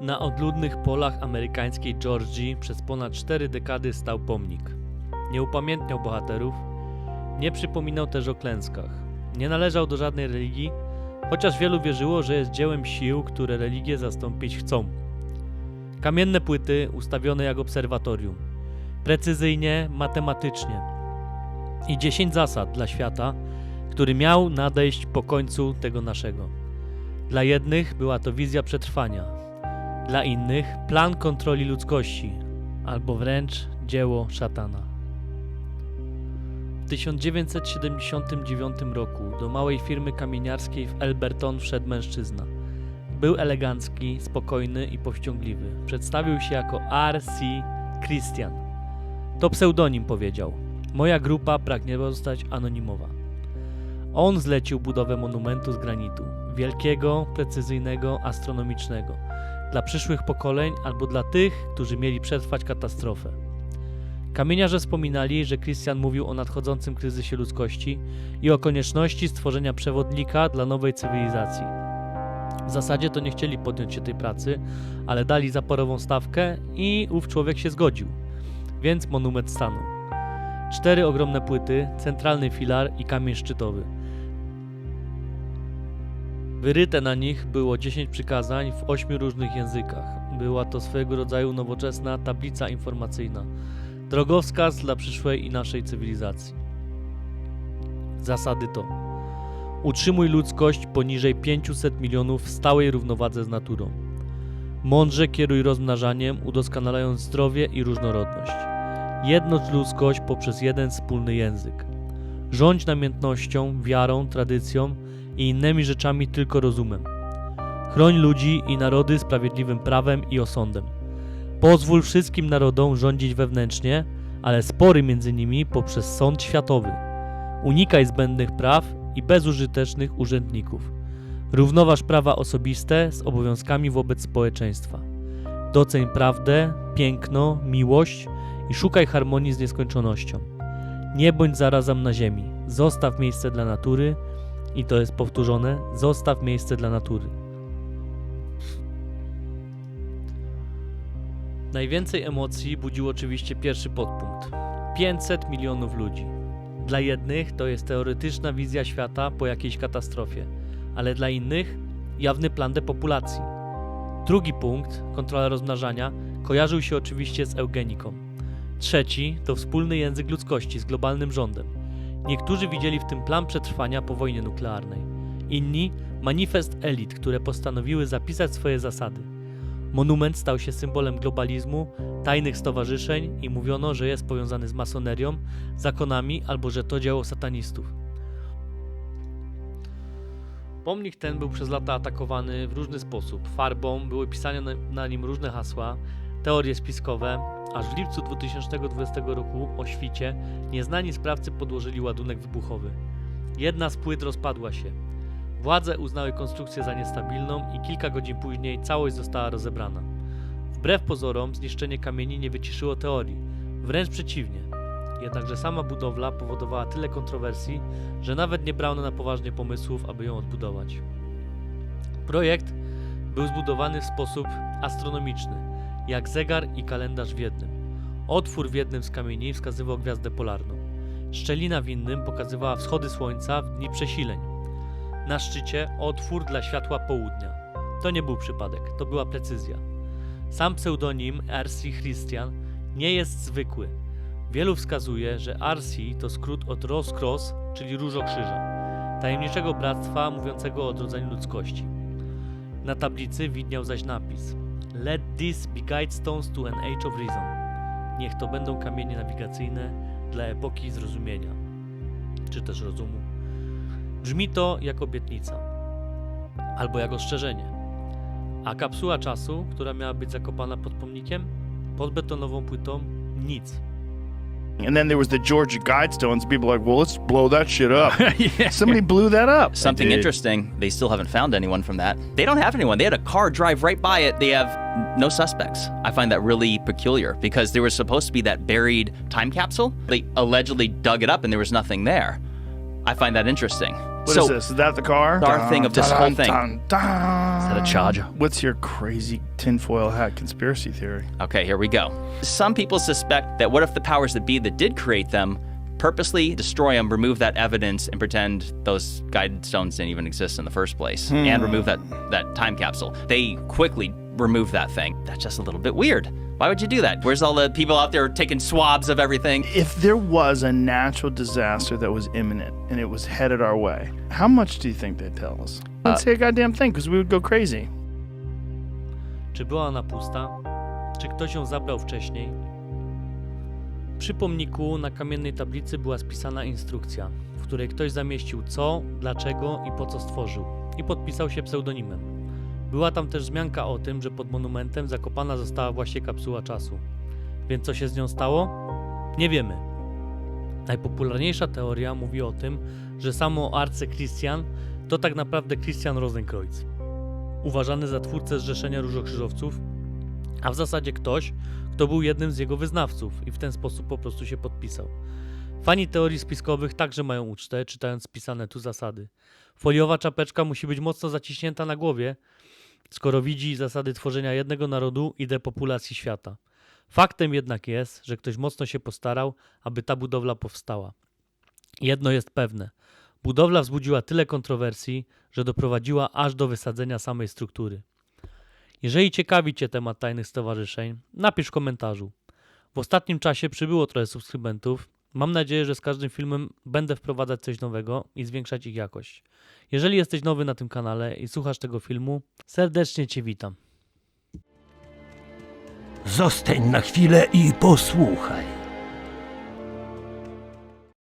Na odludnych polach amerykańskiej Georgii przez ponad cztery dekady stał pomnik. Nie upamiętniał bohaterów, nie przypominał też o klęskach. Nie należał do żadnej religii, chociaż wielu wierzyło, że jest dziełem sił, które religie zastąpić chcą. Kamienne płyty ustawione jak obserwatorium. Precyzyjnie, matematycznie. I 10 zasad dla świata, który miał nadejść po końcu tego naszego. Dla jednych była to wizja przetrwania, dla innych plan kontroli ludzkości, albo wręcz dzieło szatana. W 1979 roku do małej firmy kamieniarskiej w Elberton wszedł mężczyzna. Był elegancki, spokojny i powściągliwy. Przedstawił się jako R.C. Christian. To pseudonim powiedział. Moja grupa pragnie zostać anonimowa. On zlecił budowę monumentu z granitu, wielkiego, precyzyjnego, astronomicznego, dla przyszłych pokoleń albo dla tych, którzy mieli przetrwać katastrofę. Kamieniarze wspominali, że Christian mówił o nadchodzącym kryzysie ludzkości i o konieczności stworzenia przewodnika dla nowej cywilizacji. W zasadzie to nie chcieli podjąć się tej pracy, ale dali zaporową stawkę i ów człowiek się zgodził. Więc monument stanął. Cztery ogromne płyty, centralny filar i kamień szczytowy. Wyryte na nich było 10 przykazań w ośmiu różnych językach. Była to swego rodzaju nowoczesna tablica informacyjna, drogowskaz dla przyszłej i naszej cywilizacji. Zasady to: utrzymuj ludzkość poniżej 500 milionów w stałej równowadze z naturą. Mądrze kieruj rozmnażaniem, udoskonalając zdrowie i różnorodność. Jednocz ludzkość poprzez jeden wspólny język. Rządź namiętnością, wiarą, tradycją i innymi rzeczami tylko rozumem. Chroń ludzi i narody sprawiedliwym prawem i osądem. Pozwól wszystkim narodom rządzić wewnętrznie, ale spory między nimi poprzez sąd światowy. Unikaj zbędnych praw i bezużytecznych urzędników. Równoważ prawa osobiste z obowiązkami wobec społeczeństwa. Doceń prawdę, piękno, miłość i szukaj harmonii z nieskończonością. Nie bądź zarazem na ziemi. Zostaw miejsce dla natury i to jest powtórzone: zostaw miejsce dla natury. Najwięcej emocji budził oczywiście pierwszy podpunkt: 500 milionów ludzi. Dla jednych to jest teoretyczna wizja świata po jakiejś katastrofie, ale dla innych jawny plan depopulacji. Drugi punkt, kontrola rozmnażania, kojarzył się oczywiście z eugeniką. Trzeci to wspólny język ludzkości z globalnym rządem. Niektórzy widzieli w tym plan przetrwania po wojnie nuklearnej. Inni manifest elit, które postanowiły zapisać swoje zasady. Monument stał się symbolem globalizmu, tajnych stowarzyszeń i mówiono, że jest powiązany z masonerią, zakonami albo że to dzieło satanistów. Pomnik ten był przez lata atakowany w różny sposób. Farbą były pisane na, nim różne hasła, teorie spiskowe, aż w lipcu 2020 roku o świcie nieznani sprawcy podłożyli ładunek wybuchowy. Jedna z płyt rozpadła się. Władze uznały konstrukcję za niestabilną i kilka godzin później całość została rozebrana. Wbrew pozorom zniszczenie kamieni nie wyciszyło teorii, wręcz przeciwnie. Jednakże sama budowla powodowała tyle kontrowersji, że nawet nie brano na poważnie pomysłów, aby ją odbudować. Projekt był zbudowany w sposób astronomiczny, jak zegar i kalendarz w jednym. Otwór w jednym z kamieni wskazywał gwiazdę polarną. Szczelina w innym pokazywała wschody słońca w dni przesileń. Na szczycie otwór dla światła południa. To nie był przypadek, to była precyzja. Sam pseudonim R.C. Christian nie jest zwykły. Wielu wskazuje, że R.C. to skrót od Rose Cross, czyli Różokrzyża, tajemniczego bractwa mówiącego o odrodzeniu ludzkości. Na tablicy widniał zaś napis Let this be guidestones to an age of reason. Niech to będą kamienie nawigacyjne dla epoki zrozumienia, czy też rozumu. Brzmi to jak obietnica, albo jak ostrzeżenie. A kapsuła czasu, która miała być zakopana pod pomnikiem, pod betonową płytą, nic. And then there was the Georgia Guidestones. People were like, well, let's blow that shit up. yeah. Somebody blew that up. Something interesting, they still haven't found anyone from that. They don't have anyone. They had a car drive right by it. They have no suspects. I find that really peculiar because there was supposed to be that buried time capsule. They allegedly dug it up and there was nothing there. I find that interesting. What is so this? Is that the car? Our thing of this whole thing. Dun, dun. Is that a charger? What's your crazy tinfoil hat conspiracy theory? Okay, here we go. Some people suspect that what if the powers that be that did create them purposely destroy them, remove that evidence, and pretend those guided stones didn't even exist in the first place, and hmm. remove that, that time capsule? They quickly remove that thing. That's just a little bit weird. Why would you do that? Where's all the people out there taking swabs of everything? If there was a natural disaster that was imminent and it was headed our way, how much do you think they'd tell us? They'd say a goddamn thing because we would go crazy. Czy była ona pusta? Czy ktoś ją zabrał wcześniej? Przy pomniku na kamiennej tablicy była spisana instrukcja, w której ktoś zamieścił co, dlaczego i po co stworzył i podpisał się pseudonimem. Była tam też wzmianka o tym, że pod monumentem zakopana została właśnie kapsuła czasu. Więc co się z nią stało? Nie wiemy. Najpopularniejsza teoria mówi o tym, że samo Arce Christian to tak naprawdę Christian Rosenkreuz uważany za twórcę Zrzeszenia Różokrzyżowców, a w zasadzie ktoś, kto był jednym z jego wyznawców i w ten sposób po prostu się podpisał. Fani teorii spiskowych także mają ucztę, czytając spisane tu zasady. Foliowa czapeczka musi być mocno zaciśnięta na głowie, skoro widzi zasady tworzenia jednego narodu i depopulacji świata. Faktem jednak jest, że ktoś mocno się postarał, aby ta budowla powstała. Jedno jest pewne. Budowla wzbudziła tyle kontrowersji, że doprowadziła aż do wysadzenia samej struktury. Jeżeli ciekawi Cię temat tajnych stowarzyszeń, napisz w komentarzu. W ostatnim czasie przybyło trochę subskrybentów. Mam nadzieję, że z każdym filmem będę wprowadzać coś nowego i zwiększać ich jakość. Jeżeli jesteś nowy na tym kanale i słuchasz tego filmu, serdecznie Cię witam. Zostań na chwilę i posłuchaj.